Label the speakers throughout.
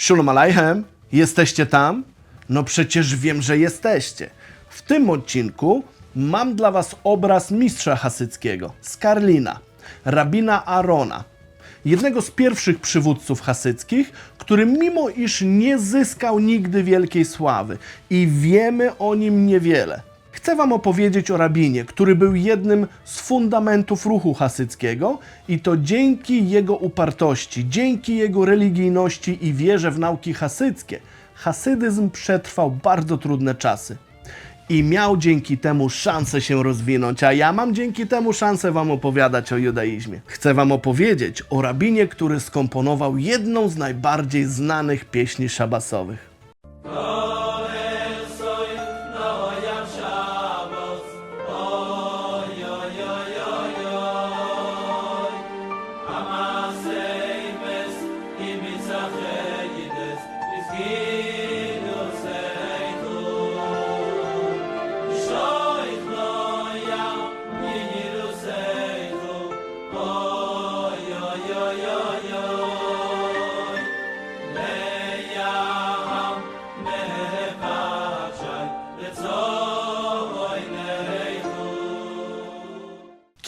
Speaker 1: Shalom Aleichem, jesteście tam? No przecież wiem, że jesteście. W tym odcinku mam dla was obraz mistrza hasyckiego, z Karlina, rabina Arona, jednego z pierwszych przywódców hasyckich, który mimo iż nie zyskał nigdy wielkiej sławy i wiemy o nim niewiele. Chcę Wam opowiedzieć o rabinie, który był jednym z fundamentów ruchu hasyckiego i to dzięki jego upartości, dzięki jego religijności i wierze w nauki hasyckie, hasydyzm przetrwał bardzo trudne czasy i miał dzięki temu szansę się rozwinąć, a ja mam dzięki temu szansę Wam opowiadać o judaizmie. Chcę Wam opowiedzieć o rabinie, który skomponował jedną z najbardziej znanych pieśni szabasowych.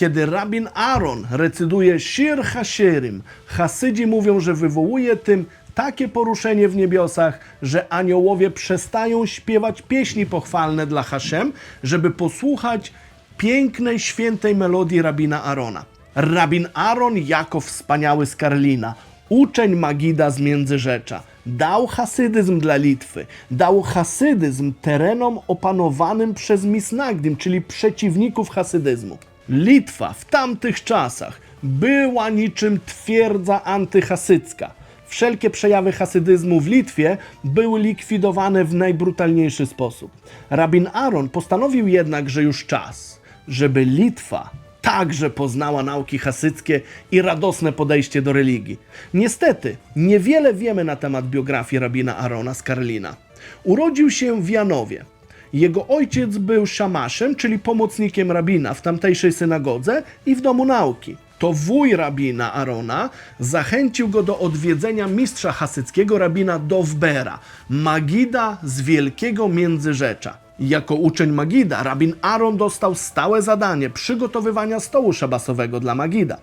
Speaker 1: Kiedy rabin Aaron recyduje Shir Hashirim, Hasydzi mówią, że wywołuje tym takie poruszenie w niebiosach, że aniołowie przestają śpiewać pieśni pochwalne dla Hashem, żeby posłuchać pięknej, świętej melodii rabina Arona. Rabin Aaron jako wspaniały z Karlina, uczeń Magida z Międzyrzecza, dał hasydyzm dla Litwy, dał hasydyzm terenom opanowanym przez Misnagdim, czyli przeciwników hasydyzmu. Litwa w tamtych czasach była niczym twierdza antyhasycka. Wszelkie przejawy hasydyzmu w Litwie były likwidowane w najbrutalniejszy sposób. Rabin Aaron postanowił jednak, że już czas, żeby Litwa także poznała nauki hasyckie i radosne podejście do religii. Niestety, niewiele wiemy na temat biografii rabina Arona z Karlina. Urodził się w Janowie. Jego ojciec był szamaszem, czyli pomocnikiem rabina w tamtejszej synagodze i w domu nauki. To wuj rabina Arona zachęcił go do odwiedzenia mistrza hasyckiego rabina Dovbera, Magida z Wielkiego Międzyrzecza. Jako uczeń Magida, rabin Aaron dostał stałe zadanie przygotowywania stołu szabasowego dla Magida.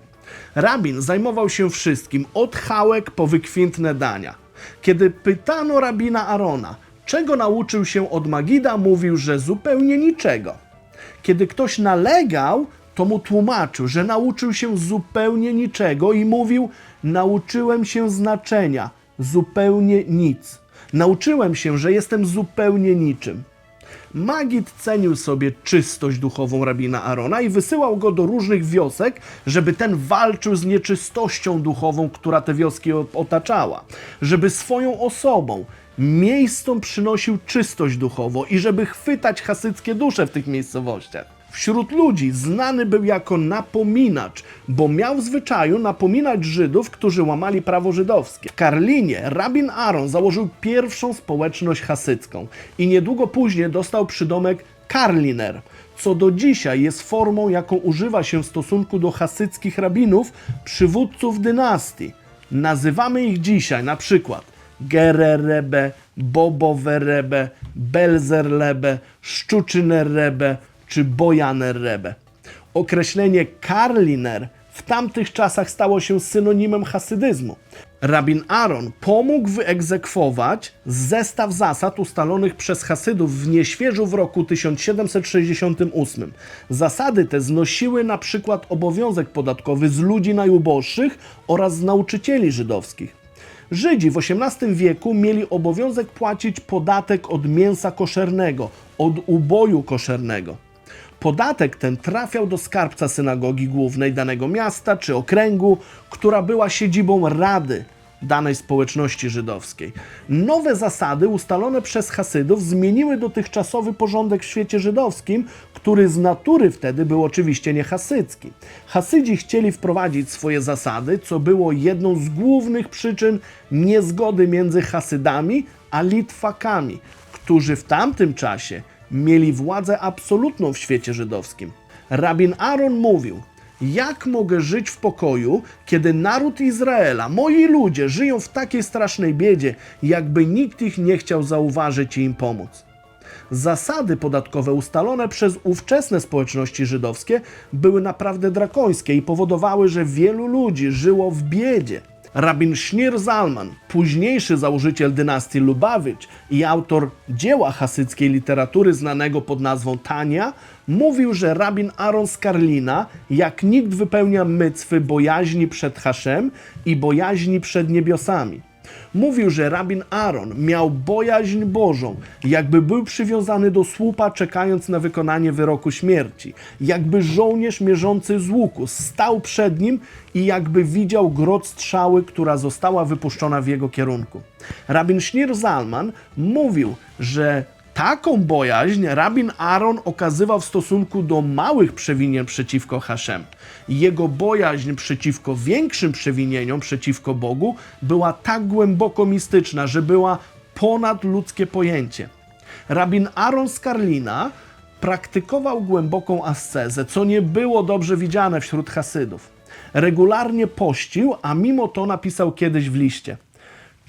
Speaker 1: Rabin zajmował się wszystkim, od chałek po wykwintne dania. Kiedy pytano rabina Arona, czego nauczył się od Magida, mówił, że zupełnie niczego. Kiedy ktoś nalegał, to mu tłumaczył, że nauczył się zupełnie niczego i mówił: Nauczyłem się znaczenia, zupełnie nic. Nauczyłem się, że jestem zupełnie niczym. Magid cenił sobie czystość duchową rabina Arona i wysyłał go do różnych wiosek, żeby ten walczył z nieczystością duchową, która te wioski otaczała, żeby swoją osobą, miejscom przynosił czystość duchową i żeby chwytać hasyckie dusze w tych miejscowościach. Wśród ludzi znany był jako napominacz, bo miał w zwyczaju napominać Żydów, którzy łamali prawo żydowskie. W Karlinie rabin Aaron założył pierwszą społeczność hasycką i niedługo później dostał przydomek Karliner, co do dzisiaj jest formą, jaką używa się w stosunku do hasyckich rabinów, przywódców dynastii. Nazywamy ich dzisiaj na przykład Gererebe, Bobowerebe, Belzerlebe, Szczuczynerebe czy Bojanerrebe. Określenie Karliner w tamtych czasach stało się synonimem hasydyzmu. Rabin Aaron pomógł wyegzekwować zestaw zasad ustalonych przez Hasydów w Nieświeżu w roku 1768. Zasady te znosiły na przykład obowiązek podatkowy z ludzi najuboższych oraz z nauczycieli żydowskich. Żydzi w XVIII wieku mieli obowiązek płacić podatek od mięsa koszernego, od uboju koszernego. Podatek ten trafiał do skarbca synagogi głównej danego miasta czy okręgu, która była siedzibą rady danej społeczności żydowskiej. Nowe zasady ustalone przez Hasydów zmieniły dotychczasowy porządek w świecie żydowskim, który z natury wtedy był oczywiście nie hasycki. Hasydzi chcieli wprowadzić swoje zasady, co było jedną z głównych przyczyn niezgody między Hasydami a Litwakami, którzy w tamtym czasie mieli władzę absolutną w świecie żydowskim. Rabin Aaron mówił: Jak mogę żyć w pokoju, kiedy naród Izraela, moi ludzie, żyją w takiej strasznej biedzie, jakby nikt ich nie chciał zauważyć i im pomóc? Zasady podatkowe ustalone przez ówczesne społeczności żydowskie były naprawdę drakońskie i powodowały, że wielu ludzi żyło w biedzie. Rabin Shnir Zalman, późniejszy założyciel dynastii Lubawicz i autor dzieła hasyckiej literatury znanego pod nazwą Tania, mówił, że rabin Aaron z Karlina jak nikt wypełnia mycwy bojaźni przed Haszem i bojaźni przed niebiosami. Mówił, że rabin Aaron miał bojaźń Bożą, jakby był przywiązany do słupa, czekając na wykonanie wyroku śmierci, jakby żołnierz mierzący z łuku stał przed nim i jakby widział grot strzały, która została wypuszczona w jego kierunku. Rabin Shnir Zalman mówił, że Taką bojaźń rabin Aaron okazywał w stosunku do małych przewinień przeciwko Haszem. Jego bojaźń przeciwko większym przewinieniom przeciwko Bogu była tak głęboko mistyczna, że była ponad ludzkie pojęcie. Rabin Aaron z Karlina praktykował głęboką ascezę, co nie było dobrze widziane wśród Hasydów. Regularnie pościł, a mimo to napisał kiedyś w liście –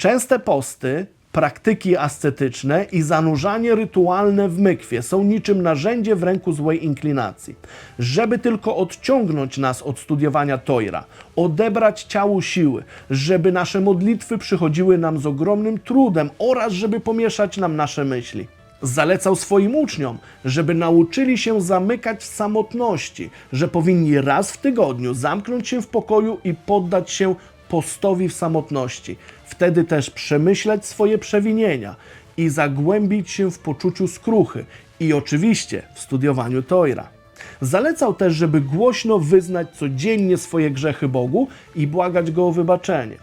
Speaker 1: Częste posty, praktyki ascetyczne i zanurzanie rytualne w mykwie są niczym narzędzie w ręku złej inklinacji. Żeby tylko odciągnąć nas od studiowania Tojra, odebrać ciału siły, żeby nasze modlitwy przychodziły nam z ogromnym trudem oraz żeby pomieszać nam nasze myśli. Zalecał swoim uczniom, żeby nauczyli się zamykać w samotności, że powinni raz w tygodniu zamknąć się w pokoju i poddać się postowi w samotności. Wtedy też przemyśleć swoje przewinienia i zagłębić się w poczuciu skruchy i oczywiście w studiowaniu Tojra. Zalecał też, żeby głośno wyznać codziennie swoje grzechy Bogu i błagać Go o wybaczenie.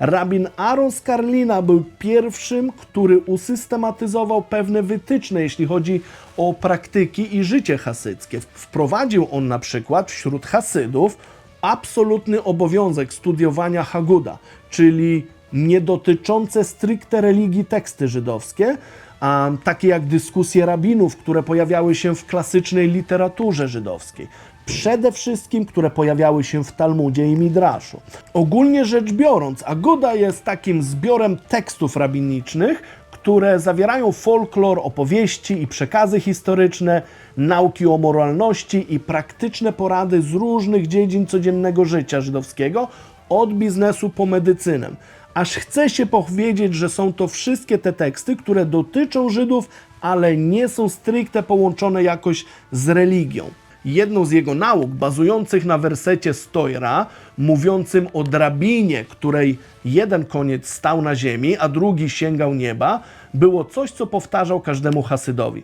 Speaker 1: Rabin Aaron z Karlina był pierwszym, który usystematyzował pewne wytyczne, jeśli chodzi o praktyki i życie hasyckie. Wprowadził on na przykład wśród Hasydów absolutny obowiązek studiowania Haguda, czyli nie dotyczące stricte religii teksty żydowskie, a takie jak dyskusje rabinów, które pojawiały się w klasycznej literaturze żydowskiej. Przede wszystkim, które pojawiały się w Talmudzie i Midraszu. Ogólnie rzecz biorąc, Aguda jest takim zbiorem tekstów rabinicznych, które zawierają folklor, opowieści i przekazy historyczne, nauki o moralności i praktyczne porady z różnych dziedzin codziennego życia żydowskiego, od biznesu po medycynę. Aż chce się powiedzieć, że są to wszystkie te teksty, które dotyczą Żydów, ale nie są stricte połączone jakoś z religią. Jedną z jego nauk, bazujących na wersecie Stojra, mówiącym o drabinie, której jeden koniec stał na ziemi, a drugi sięgał nieba, było coś, co powtarzał każdemu Hasydowi.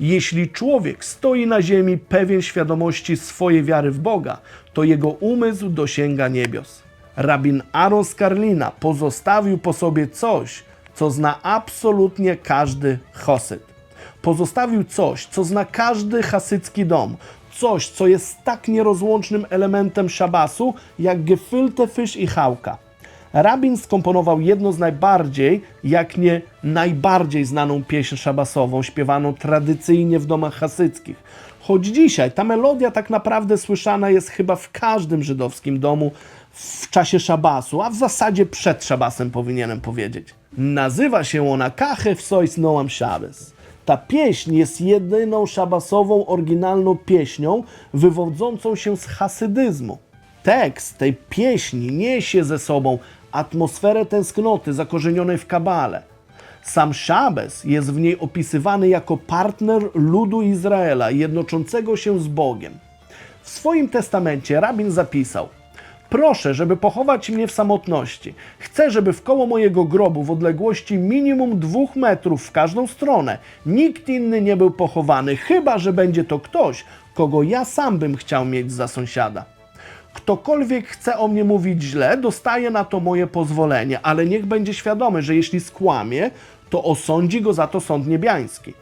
Speaker 1: Jeśli człowiek stoi na ziemi pewien świadomości swojej wiary w Boga, to jego umysł dosięga niebios. Rabin Aaron z Karlina pozostawił po sobie coś, co zna absolutnie każdy Chosyd. Pozostawił coś, co zna każdy hasycki dom, coś, co jest tak nierozłącznym elementem szabasu, jak gefilte fish i chałka. Rabin skomponował jedno z najbardziej, jak nie najbardziej znaną pieśń szabasową, śpiewaną tradycyjnie w domach hasyckich. Choć dzisiaj ta melodia tak naprawdę słyszana jest chyba w każdym żydowskim domu w czasie szabasu, a w zasadzie przed szabasem powinienem powiedzieć. Nazywa się ona Kachew Sois Noam Shabbos. Ta pieśń jest jedyną szabasową, oryginalną pieśnią wywodzącą się z hasydyzmu. Tekst tej pieśni niesie ze sobą atmosferę tęsknoty zakorzenionej w kabale. Sam Szabes jest w niej opisywany jako partner ludu Izraela jednoczącego się z Bogiem. W swoim testamencie rabin zapisał: Proszę, żeby pochować mnie w samotności. Chcę, żeby w koło mojego grobu w odległości minimum dwóch metrów w każdą stronę nikt inny nie był pochowany, chyba że będzie to ktoś, kogo ja sam bym chciał mieć za sąsiada. Ktokolwiek chce o mnie mówić źle, dostaje na to moje pozwolenie, ale niech będzie świadomy, że jeśli skłamie, to osądzi go za to sąd niebiański.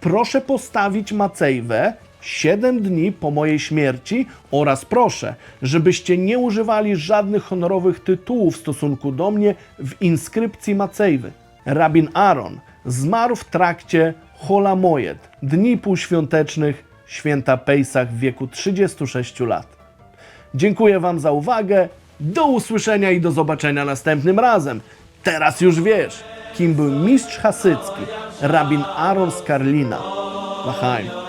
Speaker 1: Proszę postawić Macejwę siedem dni po mojej śmierci oraz proszę, żebyście nie używali żadnych honorowych tytułów w stosunku do mnie w inskrypcji Macejwy. Rabin Aaron zmarł w trakcie Holamojet, dni półświątecznych święta Pejsach w wieku 36 lat. Dziękuję Wam za uwagę. Do usłyszenia i do zobaczenia następnym razem. Teraz już wiesz, kim był mistrz hasycki, rabin Aaron z Karlina. Lachaim.